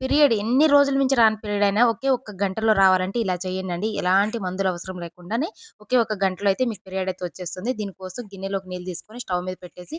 Period ఎన్ని రోజుల నుంచి రాని పీరియడ్ అయినా ఒకే ఒక్క గంటలో రావాలంటే ఇలా చేయండి ఎలాంటి మందులు అవసరం లేకుండానే ఒకే ఒక గంటలో అయితే మీకు పీరియడ్ అయితే వచ్చేస్తుంది. దీనికోసం గిన్నెలోకి నీళ్ళు తీసుకొని స్టవ్ మీద పెట్టేసి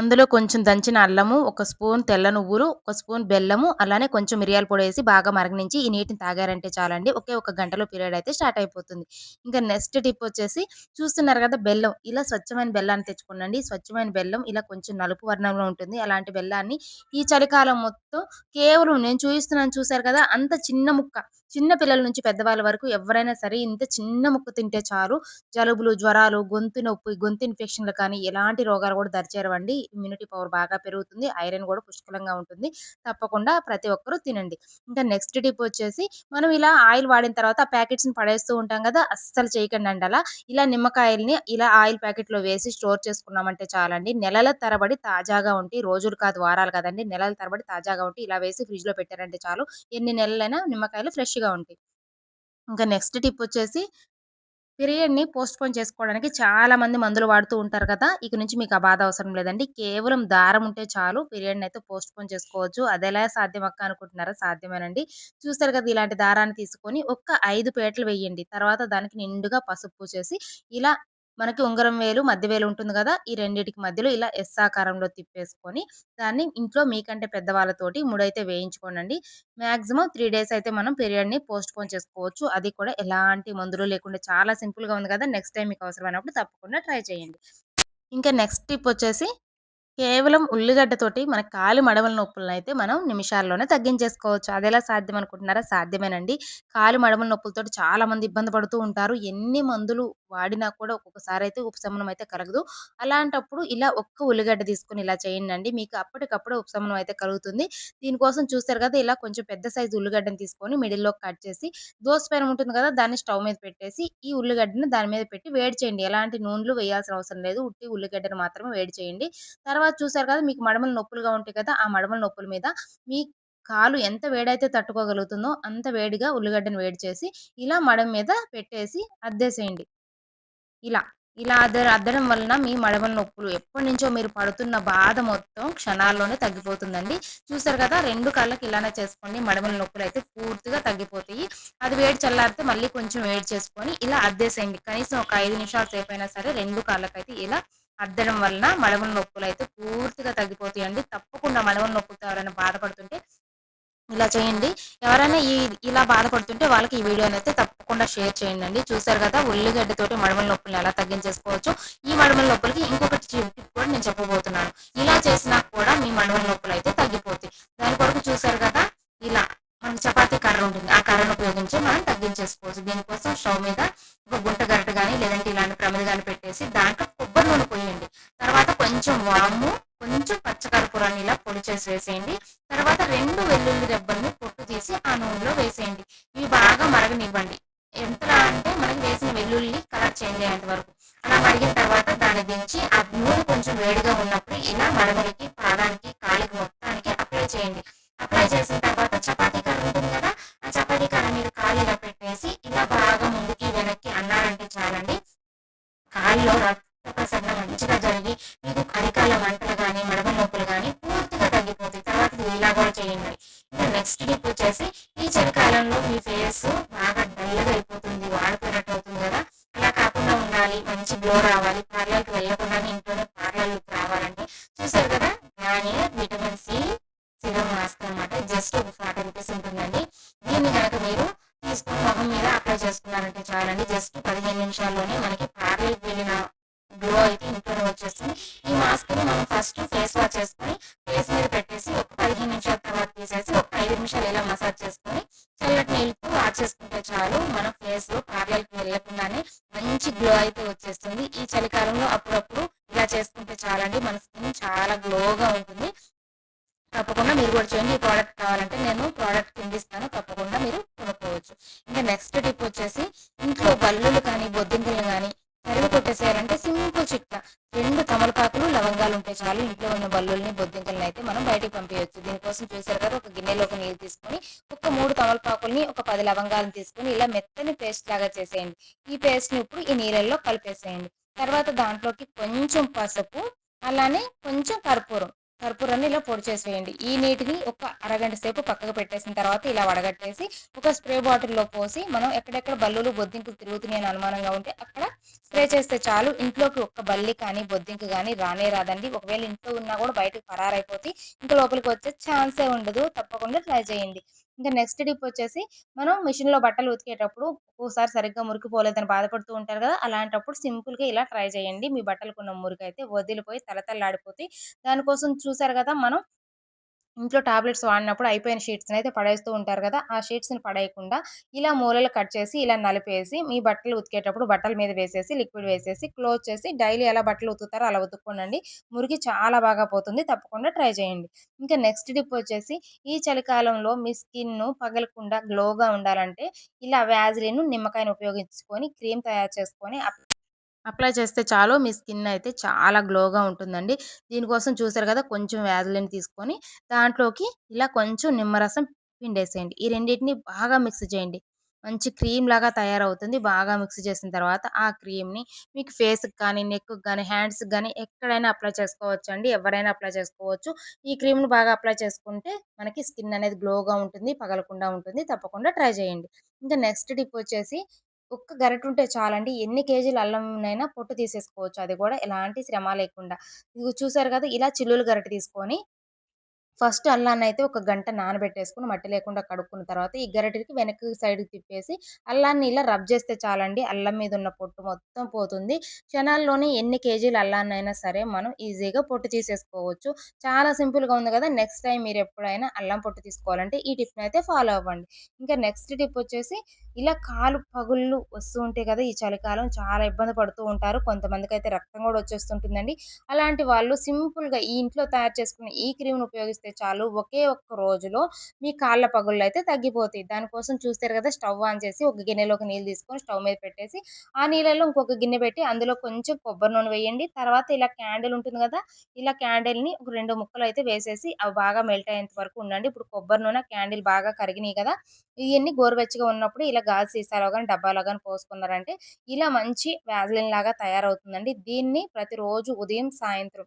అందులో కొంచెం దంచిన అల్లము ఒక స్పూన్ తెల్ల నువ్వులు ఒక స్పూన్ బెల్లము అలానే కొంచెం మిరియాల పొడి వేసి బాగా మరగనించి ఈ నీటిని తాగారంటే చాలండి. ఒకే ఒక గంటలో పీరియడ్ అయితే స్టార్ట్ అయిపోతుంది. ఇంకా నెక్స్ట్ టిప్ వచ్చేసి చూస్తున్నారు కదా బెల్లం. ఇలా స్వచ్ఛమైన బెల్లాన్ని తెచ్చుకోండి స్వచ్ఛమైన బెల్లం ఇలా కొంచెం నలుపు వర్ణంలో ఉంటుంది. అలాంటి బెల్లాన్ని ఈ చలికాలం మొత్తం కేవలం నేను చూపిస్తున్నాను చూసారు కదా? అంత చిన్న ముక్క. చిన్న పిల్లల నుంచి పెద్దవాళ్ళ వరకు ఎవరైనా సరే ఇంత చిన్న ముక్క తింటే చాలు. జలుబులు జ్వరాలు గొంతు నొప్పి గొంతు ఇన్ఫెక్షన్లు కానీ ఎలాంటి రోగాలు కూడా దరిచేరవండి. ఇమ్యూనిటీ పవర్ బాగా పెరుగుతుంది. ఐరన్ కూడా పుష్కలంగా ఉంటుంది. తప్పకుండా ప్రతి ఒక్కరూ తినండి. ఇంకా నెక్స్ట్ టిప్ వచ్చేసి మనం ఇలా ఆయిల్ వాడిన తర్వాత ఆ ప్యాకెట్స్ని పడేస్తూ ఉంటాం కదా అస్సలు చేయకండి అండి అలా. ఇలా నిమ్మకాయల్ని ఇలా ఆయిల్ ప్యాకెట్లో వేసి స్టోర్ చేసుకున్నామంటే చాలండి. నెలల తరబడి తాజాగా ఉంటే రోజులు కాదు వారాలు కదండి నెలల తరబడి తాజాగా ఉంటే ఇలా వేసి ఫ్రిడ్జ్లో పెట్టారంటే చాలు. ఎన్ని నెలలైనా నిమ్మకాయలు ఫ్రెష్గా ఉంటాయి ఇంకా నెక్స్ట్ టిప్ వచ్చేసి పీరియడ్‌ని పోస్ట్‌పోన్ చేసుకోవడానికి చాలామంది మందులు వాడుతూ ఉంటారు కదా! ఇక నుంచి మీకు ఆ బాధ అవసరం లేదండి. కేవలం దారం ఉంటే చాలు పీరియడ్‌నయితే పోస్ట్‌పోన్ చేసుకోవచ్చు. అదేలా సాధ్యం అక్క అనుకుంటున్నారా? సాధ్యమేనండి. చూస్తారు కదా! ఇలాంటి దారాన్ని తీసుకొని ఒక్క ఐదు పేటలు వేయండి. తర్వాత దానికి నిండుగా పసుపు పూసేసి ఇలా మనకి ఉంగరం వేలు, మధ్య వేలు ఉంటుంది కదా ఈ రెండింటికి మధ్యలో ఇలా ఎస్ ఆకారంలో తిప్పేసుకొని, దాన్ని ఇంట్లో మీకంటే పెద్దవాళ్ళతోటి ముడైతే వేయించుకోనండి. మ్యాక్సిమం త్రీ డేస్ అయితే మనం పీరియడ్‌ని పోస్ట్‌పోన్ చేసుకోవచ్చు. అది కూడా ఎలాంటి మందులు లేకుండా చాలా సింపుల్‌గా ఉంది కదా నెక్స్ట్ టైం మీకు అవసరమైనప్పుడు తప్పకుండా ట్రై చేయండి. ఇంకా నెక్స్ట్ టిప్ వచ్చేసి కేవలం ఉల్లిగడ్డతోటి మన కాలు మడమల నొప్పులనైతే మనం నిమిషాల్లోనే తగ్గించేసుకోవచ్చు. అదేలా సాధ్యం అనుకుంటున్నారా? సాధ్యమేనండి. కాలి మడమల నొప్పులతోటి చాలామంది ఇబ్బంది పడుతూ ఉంటారు. ఎన్ని మందులు వాడినా కూడా ఒక్కొక్కసారి అయితే ఉపశమనం అయితే కలగదు. అలాంటప్పుడు ఇలా ఒక్క ఉల్లిగడ్డ తీసుకొని ఇలా చేయండండి. మీకు అప్పటికప్పుడు ఉపశమనం అయితే కలుగుతుంది. దీనికోసం చూస్తారు కదా! ఇలా కొంచెం పెద్ద సైజు ఉల్లిగడ్డను తీసుకొని మిడిల్‌లో కట్ చేసి దోస పైన ఉంటుంది కదా! దాన్ని స్టవ్ మీద పెట్టేసి ఈ ఉల్లిగడ్డని దాని మీద పెట్టి వేడి చేయండి. ఎలాంటి నూనెలు వేయాల్సిన అవసరం లేదు. ఉట్టి ఉల్లిగడ్డను మాత్రమే వేడి చేయండి. తర్వాత చూసారు కదా! మీకు మడమలు నొప్పులుగా ఉంటాయి కదా! ఆ మడమల నొప్పుల మీద మీ కాలు ఎంత వేడైతే తట్టుకోగలుగుతుందో అంత వేడిగా ఉల్లిగడ్డను వేడి చేసి ఇలా మడమ మీద పెట్టేసి అద్దేసేయండి. ఇలా. ఇలా అద్ద అద్దడం వలన మీ మడమల నొప్పులు ఎప్పటి నుంచో మీరు పడుతున్న బాధ మొత్తం క్షణాల్లోనే తగ్గిపోతుందండి. చూసారు కదా! రెండు కాళ్ళకి ఇలానే చేసుకోండి. మడమల నొప్పులు అయితే పూర్తిగా తగ్గిపోతాయి. అది వేడి చల్లారితే మళ్ళీ కొంచెం వేడి చేసుకొని ఇలా అద్దేసేయండి. కనీసం ఒక ఐదు నిమిషాలు సేపు అయినా సరే రెండు కాళ్ళకైతే ఇలా అద్దడం వలన మడమల అయితే పూర్తిగా తగ్గిపోతాయండి. తప్పకుండా మడమల నొప్పులతో ఎవరైనా బాధపడుతుంటే ఇలా చేయండి. ఎవరైనా ఈ ఇలా బాధపడుతుంటే వాళ్ళకి ఈ వీడియోనైతే తప్పకుండా షేర్ చేయండి చూసారు కదా! ఉల్లిగడ్డతోటి మడమల నొప్పులను ఎలా తగ్గించేసుకోవచ్చు ఈ మడమల నొప్పులకి ఇంకొకటి టిప్ కూడా నేను చెప్పబోతున్నాను. ఇలా చేసినా కూడా మీ మడమల నొప్పులైతే తగ్గిపోతాయి. దాని కొరకు చూసారు కదా! ఇలా మనకి చపాతీ కర్ర ఉంటుంది. తీసి ఆ నూనెలో వేసేయండి. ఇవి బాగా మరగనివ్వండి. ఎంతలా అంటే మనకి వేసిన వెల్లుల్లి కలర్ చేంజ్ అయ్యేంత వరకు. అలా మరిగిన తర్వాత దాన్ని దించి ఆ నూనె కొంచెం వేడిగా ఉన్నప్పుడు ఇలా మరగలికి పాదానికి, కాలికి మొత్తానికి అప్లై చేయండి. అప్లై చేసిన తర్వాత చపాతీ కర్ర ఉంటుంది కదా! ఆ చపాతీ కర్ర మీద కాలు ఇలా పెట్టేసి ఇలా బాగా ముందుకి, వెనక్కి అన్నారంటే చాలండి. కాలులో రక్త ప్రసరణ మంచిగా జరిగి మీకు కరికాల వంట నెక్స్ట్ టిప్ వచ్చేసి ఈ చలికాలంలో మీ ఫేస్ బాగా డల్‌గా అయిపోతుంది. వాడిపోయినట్టు అవుతుంది కదా! అలా కాకుండా ఉండాలి. మంచి గ్లో రావాలి. పార్లర్‌కి వెళ్ళకుండానే ఇంట్లోనే పార్లర్కి రావాలంటే చూసారు కదా! Garnier vitamin C serum mask అనమాట. జస్ట్ ఒక ఫార్టీ రూపీస్ ఉంటుందండి. దీన్ని గనక మీరు తీసుకుని మొహం మీద అప్లై చేసుకున్నారంటే చాలండి. జస్ట్ 15 నిమిషాల్లోనే మనకి పార్లర్‌కి వెళ్ళిన గ్లో అయితే ఇంట్లోనే వచ్చేస్తుంది. ఈ మాస్క్‌ని మనం ఫస్ట్ ఫేస్ వాష్ చేసుకొని ఫేస్ మీద పెట్టేసి ఒక 15 నిమిషాల తర్వాత తీసేసి ఒక ఐదు నిమిషాలు ఇలా మసాజ్ చేసుకొని చల్లటి నీళ్ళతో వాష్ చేసుకుంటే చాలు మన ఫేస్‌లో పార్లర్‌కి వెళ్ళకుండానే మంచి గ్లో అయితే వచ్చేస్తుంది. ఈ చలికాలంలో అప్పుడప్పుడు ఇలా చేసుకుంటే చాలండి. మన స్కిన్ చాలా గ్లోగా ఉంటుంది. తప్పకుండా మీరు కూడా చేయండి. ఈ ప్రోడక్ట్ కావాలంటే నేను ప్రోడక్ట్ కింద ఇస్తాను. తప్పకుండా మీరు కొనుక్కోవచ్చు. ఇంకా నెక్స్ట్ టిప్ వచ్చేసి ఇంట్లో బల్లులు కానీ, బొద్దింకలు కానీ తరిగి కొట్టేసేయాలంటే సింపుల్ చిట్కా రెండు తమలపాకులు లవంగాలు ఉంటే చాలు. ఇంట్లో ఉన్న బల్లుల్ని బొద్దింకల్ని అయితే మనం బయటికి పంపించవచ్చు దీనికోసం చూసారు కదా ఒక గిన్నెలోకి నీళ్ళు తీసుకొని ఒక మూడు తమలపాకుల్ని ఒక పది లవంగాలను తీసుకొని ఇలా మెత్తని పేస్ట్ లాగా చేసేయండి. ఈ పేస్ట్ని ఇప్పుడు ఈ నీళ్ళల్లో కలిపేసేయండి. తర్వాత దాంట్లోకి కొంచెం పసుపు అలానే కొంచెం కర్పూరం. కర్పూరాన్ని ఇలా పొడి చేసేయండి. ఈ నీటిని ఒక అరగంట సేపు పక్కకు పెట్టేసిన తర్వాత ఇలా వడగట్టేసి ఒక స్ప్రే బాటిల్లో పోసి మనం ఎక్కడెక్కడ బల్లులు బొద్దింకులు తిరుగుతున్నాయి అని అనుమానంగా ఉంటే అక్కడ స్ప్రే చేస్తే చాలు. ఇంట్లోకి ఒక్క బల్లి కానీ బొద్దింకు కానీ రానే రాదండి. ఒకవేళ ఇంట్లో ఉన్నా కూడా బయటకు పరారైపోతే ఇంకా లోపలికి వచ్చే ఛాన్సే ఉండదు. తప్పకుండా ట్రై చేయండి. ఇంకా నెక్స్ట్ టిప్ వచ్చేసి మనం మిషన్లో బట్టలు ఉతికేటప్పుడు ఒక్కోసారి సరిగ్గా మురికిపోలేదని బాధపడుతూ ఉంటారు కదా! అలాంటప్పుడు సింపుల్గా ఇలా ట్రై చేయండి. మీ బట్టలకున్న మురికి అయితే వదిలిపోయి తలతల్లాడిపోతాయి. దానికోసం చూసారు కదా! మనం ఇంట్లో టాబ్లెట్స్ వాడినప్పుడు అయిపోయిన షీట్స్‌ని అయితే పడేస్తూ ఉంటారు కదా! ఆ షీట్స్‌ని పడేయకుండా ఇలా మూలలు కట్ చేసి, ఇలా నలిపేసి, మీ బట్టలు ఉతికేటప్పుడు బట్టల మీద వేసేసి, లిక్విడ్ వేసేసి, క్లోజ్ చేసి డైలీ ఎలా బట్టలు ఉతుకుతారో అలా ఉతుక్కోనండి. మురికి చాలా బాగా పోతుంది. తప్పకుండా ట్రై చేయండి. ఇంకా నెక్స్ట్ టిప్ వచ్చేసి ఈ చలికాలంలో మీ స్కిన్ పగలకుండా గ్లోగా ఉండాలంటే ఇలా వ్యాజిలిన్, నిమ్మకాయని ఉపయోగించుకొని క్రీమ్ తయారు చేసుకొని అప్లై చేస్తే చాలు మీ స్కిన్ అయితే చాలా గ్లోగా ఉంటుందండి. దీనికోసం చూసారు కదా! కొంచెం వ్యాధులని తీసుకొని దాంట్లోకి ఇలా కొంచెం నిమ్మరసం పిండేసేయండి. ఈ రెండిటిని బాగా మిక్స్ చేయండి. మంచి క్రీమ్ లాగా తయారవుతుంది. బాగా మిక్స్ చేసిన తర్వాత ఆ క్రీమ్‌ని మీకు ఫేస్‌కి కానీ, నెక్‌కి కానీ హ్యాండ్స్‌కి కానీ ఎక్కడైనా అప్లై చేసుకోవచ్చు అండి ఎవరైనా అప్లై చేసుకోవచ్చు. ఈ క్రీమ్‌ని బాగా అప్లై చేసుకుంటే మనకి స్కిన్ అనేది గ్లోగా ఉంటుంది. పగలకుండా ఉంటుంది. తప్పకుండా ట్రై చేయండి. ఇంకా నెక్స్ట్ టిప్ వచ్చేసి ఒక్క గరిటుంటే చాలండి. ఎన్ని కేజీలు అల్లంనైనా పొట్టు తీసేసుకోవచ్చు. అది కూడా ఎలాంటి శ్రమ లేకుండా. ఇదిగో చూసారు కదా! ఇలా చిల్లులు గరిట తీసుకొని ఫస్ట్ అల్లాన్ని అయితే ఒక గంట నానబెట్టేసుకుని మట్టి లేకుండా కడుక్కున్న తర్వాత ఈ గరిటెకి వెనక్కి సైడ్‌కి తిప్పేసి అల్లాన్ని ఇలా రబ్ చేస్తే చాలండి. అల్లం మీద ఉన్న పొట్టు మొత్తం పోతుంది. క్షణాల్లోనే ఎన్ని కేజీలు అల్లాన్ని అయినా సరే మనం ఈజీగా పొట్టు తీసేసుకోవచ్చు. చాలా సింపుల్‌గా ఉంది కదా! నెక్స్ట్ టైం మీరు ఎప్పుడైనా అల్లం పొట్టు తీసుకోవాలంటే ఈ టిప్‌నయితే ఫాలో అవ్వండి. ఇంకా నెక్స్ట్ టిప్ వచ్చేసి ఇలా కాలు పగుళ్ళు వస్తూ ఉంటాయి కదా! ఈ చలికాలం చాలా ఇబ్బంది పడుతూ ఉంటారు. కొంతమందికి అయితే రక్తం కూడా వచ్చేస్తుంటుందండి. అలాంటి వాళ్ళు సింపుల్‌గా ఈ ఇంట్లో తయారు చేసుకున్న ఈ క్రీమ్‌ని ఉపయోగిస్తే చాలు. ఒకే ఒక్క రోజులో మీ కాళ్ళ పగుళ్ళు అయితే తగ్గిపోతాయి. దానికోసం చూస్తారు కదా! స్టవ్ ఆన్ చేసి ఒక గిన్నెలోకి నీళ్ళు తీసుకొని స్టవ్ మీద పెట్టేసి ఆ నీళ్ళలో ఇంకొక గిన్నె పెట్టి అందులో కొంచెం కొబ్బరి నూనె వేయండి. తర్వాత ఇలా క్యాండిల్ ఉంటుంది కదా! ఇలా క్యాండిల్‌ని ఒక రెండు ముక్కలు అయితే వేసేసి అవి బాగా మెల్ట్ అయ్యేంత వరకు ఉండండి. ఇప్పుడు కొబ్బరి నూనె, క్యాండిల్ బాగా కరిగినాయి కదా! ఇవన్నీ గోరువెచ్చగా ఉన్నప్పుడు ఇలా గాజు సీసాలో కానీ డబ్బాలో కానీ పోసుకున్నారంటే ఇలా మంచి వ్యాజ్‌లిన్ లాగా తయారవుతుందండి. దీన్ని ప్రతిరోజు ఉదయం, సాయంత్రం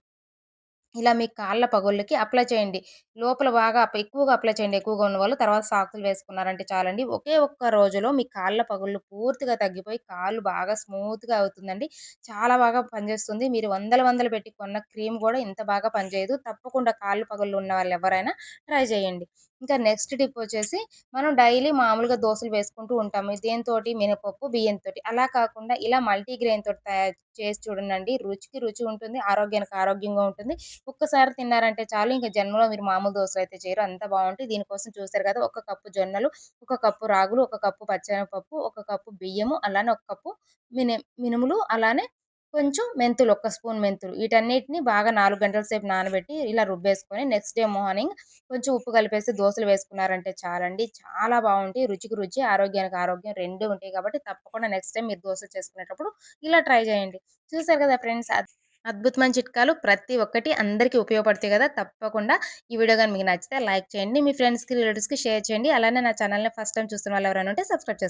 ఇలా మీ కాళ్ళ పగుళ్ళకి అప్లై చేయండి. లోపల బాగా అప్ ఎక్కువగా అప్లై చేయండి. ఎక్కువగా ఉన్నవాళ్ళు. తర్వాత సాకులు వేసుకున్నారంటే చాలండి. ఒకే ఒక్క రోజులో మీ కాళ్ళ పగుళ్ళు పూర్తిగా తగ్గిపోయి కాళ్ళు బాగా స్మూత్‌గా అవుతుందండి. చాలా బాగా పనిచేస్తుంది. మీరు వందలు వందలు పెట్టి కొన్న క్రీమ్ కూడా ఇంత బాగా పనిచేయదు. తప్పకుండా కాళ్ళు పగుళ్ళు ఉన్న వాళ్ళు ఎవరైనా ట్రై చేయండి. ఇంకా నెక్స్ట్ టిప్ వచ్చేసి మనం డైలీ మామూలుగా దోశలు వేసుకుంటూ ఉంటాము. దేనితోటి మినపప్పు, బియ్యంతో అలా కాకుండా ఇలా మల్టీగ్రెయిన్ తోటి తయారు చేసి చూడండి రుచికి రుచి ఉంటుంది. ఆరోగ్యానికి ఆరోగ్యంగా ఉంటుంది. ఒక్కసారి తిన్నారంటే చాలు ఇంకా జన్మలో మీరు మామూలు దోసలైతే చేయరు. అంత బాగుంటుంది దీనికోసం చూస్తారు కదా! ఒక కప్పు జొన్నలు, ఒక కప్పు రాగులు, ఒక కప్పు పచ్చనపప్పు ఒక కప్పు బియ్యము, అలానే ఒక కప్పు మిన మినుములు, అలానే కొంచెం మెంతులు, ఒక స్పూన్ మెంతులు. వీటన్నిటిని బాగా నాలుగు గంటల సేపు నానబెట్టి ఇలా రుబ్బేసుకొని నెక్స్ట్ డే మార్నింగ్ కొంచెం ఉప్పు కలిపేసి దోశలు వేసుకున్నారంటే చాలండి. చాలా బాగుంటాయి రుచికి రుచి, ఆరోగ్యానికి ఆరోగ్యం రెండు ఉంటాయి కాబట్టి తప్పకుండా నెక్స్ట్ టైం మీరు దోశ చేసుకునేటప్పుడు ఇలా ట్రై చేయండి. చూసారు కదా ఫ్రెండ్స్ అద్ అద్భుతమైన చిట్కాలు ప్రతి ఒక్కటి అందరికీ ఉపయోగపడతాయి కదా! తప్పకుండా ఈ వీడియో కానీ మీకు నచ్చితే లైక్ చేయండి. మీ ఫ్రెండ్స్‌కి, రిలేటివ్స్‌కి షేర్ చేయండి. అలానే నా ఛానల్ని ఫస్ట్ టైం చూస్తున్న వాళ్ళు ఎవరైనా ఉంటే సబ్స్క్రైబ్ చేసుకోండి.